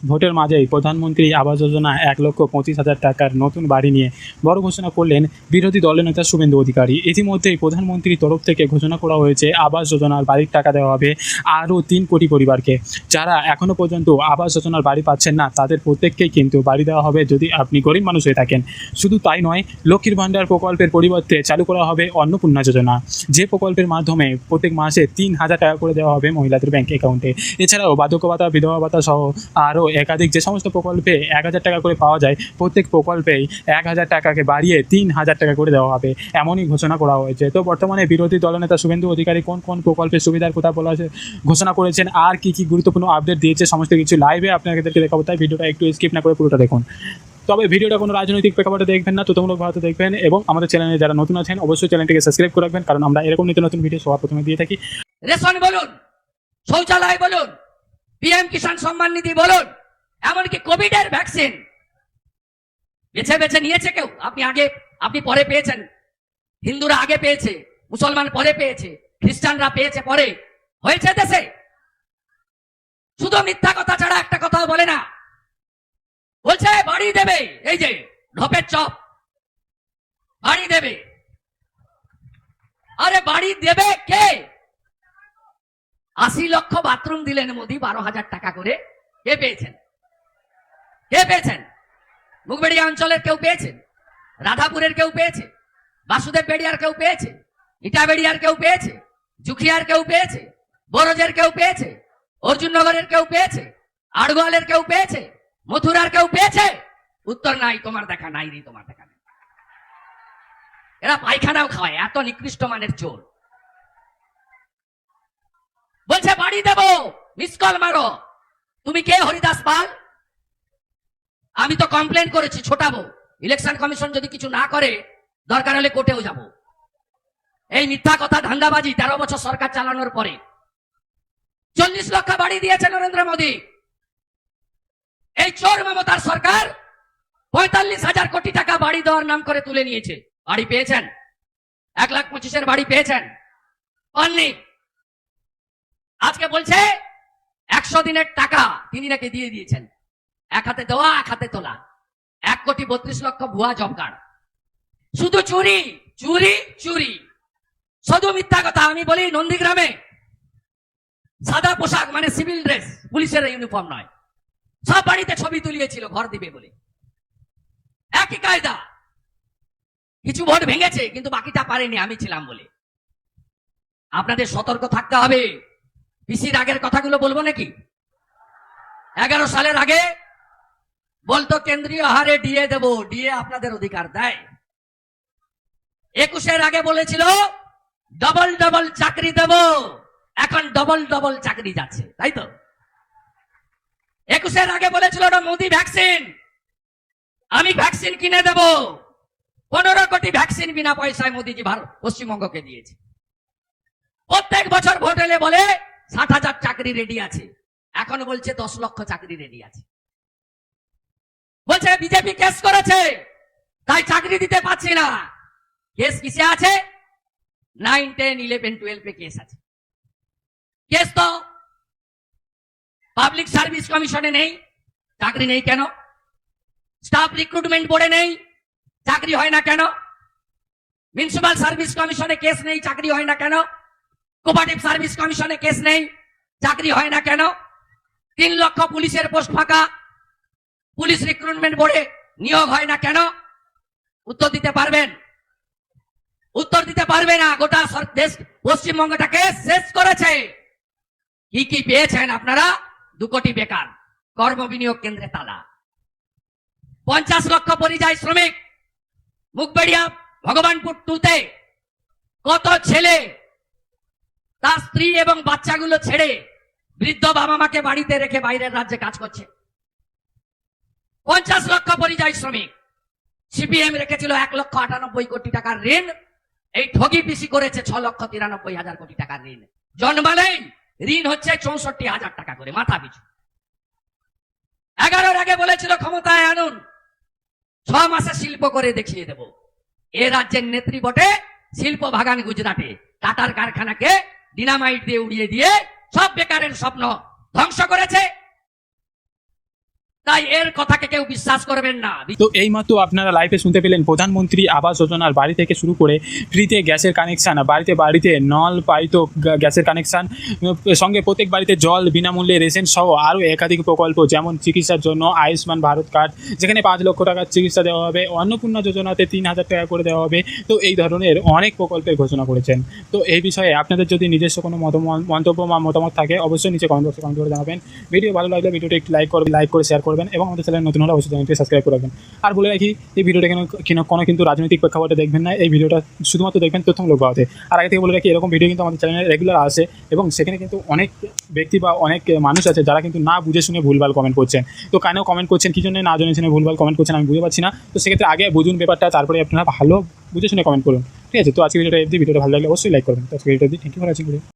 ভোটের মাঝেই প্রধানমন্ত্রী আবাস যোজনা এক লক্ষ পঁচিশ হাজার টাকার নতুন বাড়ি নিয়ে বড় ঘোষণা করলেন বিরোধী দলের নেতা শুভেন্দু অধিকারী। ইতিমধ্যেই প্রধানমন্ত্রীর তরফ থেকে ঘোষণা করা হয়েছে, আবাস যোজনার বাড়ির টাকা দেওয়া হবে আরও তিন কোটি পরিবারকে। যারা এখনও পর্যন্ত আবাস যোজনার বাড়ি পাচ্ছেন না, তাদের প্রত্যেককেই কিন্তু বাড়ি দেওয়া হবে যদি আপনি গরিব মানুষ হয়ে থাকেন। শুধু তাই নয়, লক্ষ্মীর ভাণ্ডার প্রকল্পের পরিবর্তে চালু করা হবে অন্নপূর্ণা যোজনা। যে প্রকল্পের মাধ্যমে প্রত্যেক মাসে তিন হাজার টাকা করে দেওয়া হবে মহিলাদের ব্যাংক অ্যাকাউন্টে। এছাড়াও বার্ধক্য ভাতা, বিধবা ভাতা সহ আরও একাধিক যে সমস্ত প্রকল্পে এক হাজার টাকা করে পাওয়া যায়, প্রত্যেক প্রকল্পেই এক হাজার টাকাকে বাড়িয়ে তিন হাজার টাকা করে দেওয়া হবে। এমনই ঘোষণা করা হয়েছে। তো বর্তমানে বিরোধী দলনেতা শুভেন্দু অধিকারী কোন কোন প্রকল্পের সুবিধার কথা বলা হয়েছে ঘোষণা করেছেন? আর কি কি গুরুত্বপূর্ণ আপডেট দিয়েছে? সমস্ত কিছু লাইভে আপনাদেরকে দেখাবো। তাই ভিডিওটা একটু স্কিপ না করে পুরোটা দেখুন। তবে ভিডিওটা কোনো রাজনৈতিক প্রেক্ষাপটে দেখবেন না তুতমূলক ভারতে দেখবেন এবং আমাদের চ্যানেলে যারা নতুন আছেন, অবশ্যই চ্যানেলটিকে সাবস্ক্রাইব করে রাখবেন। কারণ আমরা এরকম নিত্য নতুন ভিডিও সবার প্রথমে দিয়ে থাকি। রেশন বলুন, শৌচালয় বলুন পিএম কিষাণ সম্মান নিধি, বলুন। এমনকি কোভিড এর ভ্যাকসিন। বেছে বেছে নিয়েছে কেউ? আপনি আগে, আপনি পরে পেয়েছেন। হিন্দুরা আগে পেয়েছে, মুসলমান পরে পেয়েছে, খ্রিস্টানরা পেয়েছে পরে। হয়েছে দেশে? শুধু মিথ্যা কথা ছাড়া একটা কথাও বলে না। বলছে, বাড়ি দেবে। এই যে, ঢপের চপ। বাড়ি দেবে। আরে, বাড়ি দেবে কে? আশি লক্ষ বাথরুম দিলেন মোদি, বারো হাজার টাকা করে। কে পেয়েছেন? কে পেয়েছেন? মুখবেড়িয়া অঞ্চলের কেউ পেয়েছেন? রাধাপুরের কেউ পেয়েছে? বাসুদেব বেড়িয়ার কেউ পেয়েছে? ইটাবেড়িয়ার কেউ পেয়েছে? জুখিয়ার কেউ পেয়েছে? বরজের কেউ পেয়েছে? অর্জুননগরের কেউ পেয়েছে? আড়গোয়ালের কেউ পেয়েছে? মথুরার কেউ পেয়েছে? উত্তর নাই, তোমার দেখা নাই রে, তোমার দেখা নাই। এরা পায়খানাও খাওয়ায় এত নিকৃষ্ট মানের চোর। বলছে, বাড়ি দেব। মিস কল মারো। তুমি কে, হরিদাস পাল? আমি তো কমপ্লেন করেছি, ছোটাবো। ইলেকশন কমিশন যদি কিছু না করে, দরকার হলে কোর্টেও যাব। এই মিথ্যা কথা, ধান্দাবাজি তেরো বছর সরকার চালানোর পরে। চল্লিশ লক্ষ বাড়ি দিয়েছে নরেন্দ্র মোদী। এই চোর মমতার সরকার পঁয়তাল্লিশ হাজার কোটি টাকা বাড়ি দেওয়ার নাম করে তুলে নিয়েছে। বাড়ি পেয়েছেন? এক লাখ পঁচিশের বাড়ি পেয়েছেন? পাননি। আজকে বলছে, একশো দিনের টাকা তিনি নাকি দিয়ে দিয়েছেন। এক হাতে দেওয়া, এক হাতে তোলা। এক কোটি বত্রিশ লক্ষ ভুয়া জব কার্ড। শুধু চুরি চুরি চুরি। শুধু মিথ্যা কথা, আমি বলি নন্দীগ্রামে। সাদা পোশাক মানে সিভিল ড্রেস পুলিশের ইউনিফর্ম নয়। সব বাড়িতে ছবি তুলিয়েছিল, ঘর দিবে বলে। একই কায়দা। কিছু ভোট ভেঙেছে, কিন্তু বাকিটা পারেনি, আমি ছিলাম বলে। আপনাদের সতর্ক থাকতে হবে। পিসির আগের কথাগুলো বলব নাকি? এগারো সালের আগে বলতো কেন্দ্রীয় হারে ডিএ দেব ডিএ আপনাদের অধিকার দেয়। একুশের আগে বলেছিল ডবল ডবল চাকরি দেব। এখন ডবল ডবল চাকরি যাচ্ছে, তাই তো? একুশের আগে বলেছিল ওটা মোদি ভ্যাকসিন আমি ভ্যাকসিন কিনে দেব। পনেরো কোটি ভ্যাকসিন বিনা পয়সায় মোদিজি ভারত, পশ্চিমবঙ্গকে দিয়েছে। প্রত্যেক বছর ভোট এলে বলে ষাট হাজার চাকরি রেডি আছে। এখন বলছে দশ লক্ষ চাকরি রেডি আছে। বলছে, বিজেপি কেস করেছে, তাই চাকরি দিতে পারছি না। কেস কিসে আছে? নাইন টেন ইলেভেন টুয়েলভে কেস আছে। কেস তো পাবলিক সার্ভিস কমিশনে নেই, চাকরি নেই কেন? স্টাফ রিক্রুটমেন্ট বোর্ডে নেই, চাকরি হয় না কেন? মিউনিসিপাল সার্ভিস কমিশনে কেস নেই, চাকরি হয় না কেন? কোপারেটিভ সার্ভিস কমিশনে কেস নেই। চাকরি হয় না কেন? তিন লক্ষ পুলিশের পোস্ট ফাঁকা। পুলিশ রিক্রুটমেন্ট বোর্ডে নিয়োগ হয় না কেন? উত্তর দিতে পারবেন? উত্তর দিতে পারবে না। গোটা দেশ পশ্চিমবঙ্গটাকে শেষ করেছে। কি কি পেয়েছেন আপনারা? দু কোটি বেকার। কর্ম বিনিয়োগ কেন্দ্রে তালা। পঞ্চাশ লক্ষ পরিযায়ী শ্রমিক। মুখবেড়িয়া, ভগবানপুর টুতে কত ছেলে তার স্ত্রী এবং বাচ্চাগুলো ছেড়ে বৃদ্ধ বাবা মাকে বাড়িতে রেখে বাইরের রাজ্যে কাজ করছে। পঞ্চাশ লক্ষ পরিযায়ী শ্রমিক। সিপিএম রেখেছিল এক লক্ষ আটানব্বই কোটি টাকার ঋণ। এই ঠগি পিসি করেছে ছ লক্ষ তিরানব্বই হাজার কোটি টাকার ঋণ। জন্মালেই ঋণ হচ্ছে চৌষট্টি হাজার টাকা করে, মাথা পিছু। এগারোর আগে বলেছিল, ক্ষমতায় আনুন। ছ মাসে শিল্প করে দেখিয়ে দেব। এ রাজ্যের নেত্রী বটে শিল্প ভাগান গুজরাটে। টাটার কারখানাকে ডিনামাইট দিয়ে উড়িয়ে দিয়ে সব বেকারের স্বপ্ন ধ্বংস করেছে। তাই এর কথাকে কেউ বিশ্বাস করবেন না। তো এই এইমাত্র আপনারা লাইভে শুনতে পেলেন প্রধানমন্ত্রী আবাস যোজনার বাড়ি থেকে শুরু করে ফ্রিতে গ্যাসের কানেকশান বাড়িতে বাড়িতে নল পাইতো গ্যাসের কানেকশান সঙ্গে প্রত্যেক বাড়িতে জল বিনামূল্যে রেশন সহ আরও একাধিক প্রকল্প, যেমন চিকিৎসার জন্য আয়ুষ্মান ভারত কার্ড যেখানে পাঁচ লক্ষ টাকার চিকিৎসা দেওয়া হবে, অন্নপূর্ণা যোজনাতে তিন হাজার টাকা করে দেওয়া হবে, তো এই ধরনের অনেক প্রকল্পের ঘোষণা করেছেন। তো এই বিষয়ে আপনাদের যদি নিজস্ব কোনো মন্তব্য বা মতামত থাকে, অবশ্যই নিচে কমেন্ট বক্সে কমেন্ট করে জানাবেন। ভিডিও ভালো লাগলে ভিডিওটা একটু লাইক করবেন লাইক করে শেয়ার করবেন। এবং আমাদের চ্যানেল নতুন হলে অবশ্যই চ্যানেলটি সাবস্ক্রাইব করে রাখবেন। আর বলে রাখি, এই ভিডিওটা কেন, কোনো কিন্তু রাজনৈতিক প্রেক্ষাপটে দেখবেন না, এই ভিডিওটা শুধুমাত্র দেখবেন তথ্যমূলক ভাবে আর আগে থেকে বলে রাখি, এরকম ভিডিও কিন্তু আমাদের চ্যানেলে রেগুলার আসে এবং সেখানে কিন্তু অনেক ব্যক্তি বা অনেক মানুষ আছে যারা কিন্তু না বুঝে শুনে ভুলভাল কমেন্ট করছেন। তো কেন কমেন্ট করছেন, কী জন্য না জেনে শুনে ভুলভাল কমেন্ট করছেন আমি বুঝতে পারছি না। তো সেক্ষেত্রে আগে বুঝুন ব্যাপারটা, তারপরে আপনারা ভালো বুঝে শুনে কমেন্ট করুন। ঠিক আছে? তো আজকে ভিডিওটা এফদি ভিডিওটা ভালো লাগলে অবশ্যই লাইক করবেন। তো আজকে ভিডিওটা থ্যাংক ইউ ফর ওয়াচিং